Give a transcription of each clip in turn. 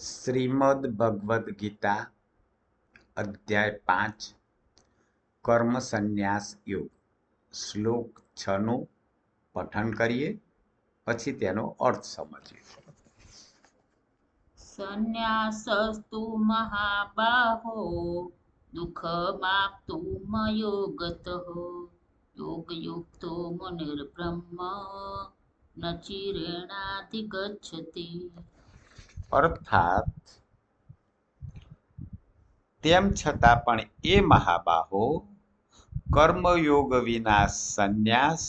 શ્રીમદ ભગવદ્ ગીતા, અધ્યાય પાંચ, કર્મ સંન્યાસ યોગ. શ્લોક છનું પઠન કરીએ, પછી તેનો અર્થ સમજીએ. સંન્યાસસ્તુ મહાબાહો દુઃખમાપ્તુમ યોગતઃ યોગયુક્તો મુનિર્બ્રહ્મ, ન ચિરેણાધિગચ્છતિ. અર્થાત, તેમ છતાં પણ એ મહાબાહો કર્મયોગ વિના સંન્યાસ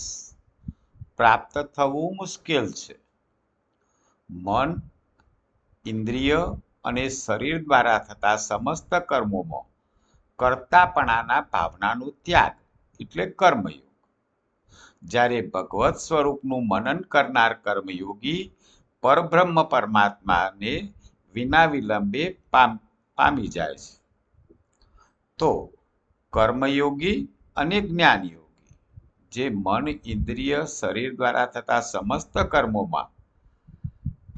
પ્રાપ્ત થવું મુશ્કેલ છે. મન, ઇન્દ્રિય અને શરીર દ્વારા થતા સમસ્ત કર્મોમાં કર્તાપણાના ભાવનાનો ત્યાગ એટલે કર્મયોગ. જ્યારે ભગવત સ્વરૂપનું મનન કરનાર કર્મયોગી પરબ્રહ્મ પરમાત્માને વિના વિલંબે પામ, પામી જાય છે. તો કર્મયોગી અને જ્ઞાનયોગી, જે મન, ઇન્દ્રિય, શરીર દ્વારા થતા સમસ્ત કર્મોમાં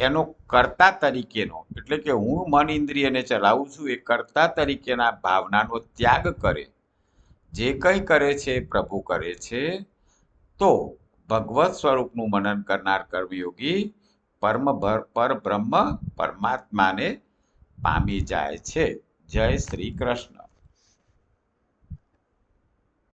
એનો કર્તા તરીકેનો, એટલે કે હું મન, ઇન્દ્રિયને ચલાવું છું, એ કર્તા તરીકેના ભાવનાનો ત્યાગ કરે, જે કંઈ કરે છે, પ્રભુ કરે છે, તો ભગવત સ્વરૂપનું મનન કરનાર કર્મયોગી પરમ પરબ્રહ્મ પરમાત્માને પામી જાય છે. જય શ્રી કૃષ્ણ.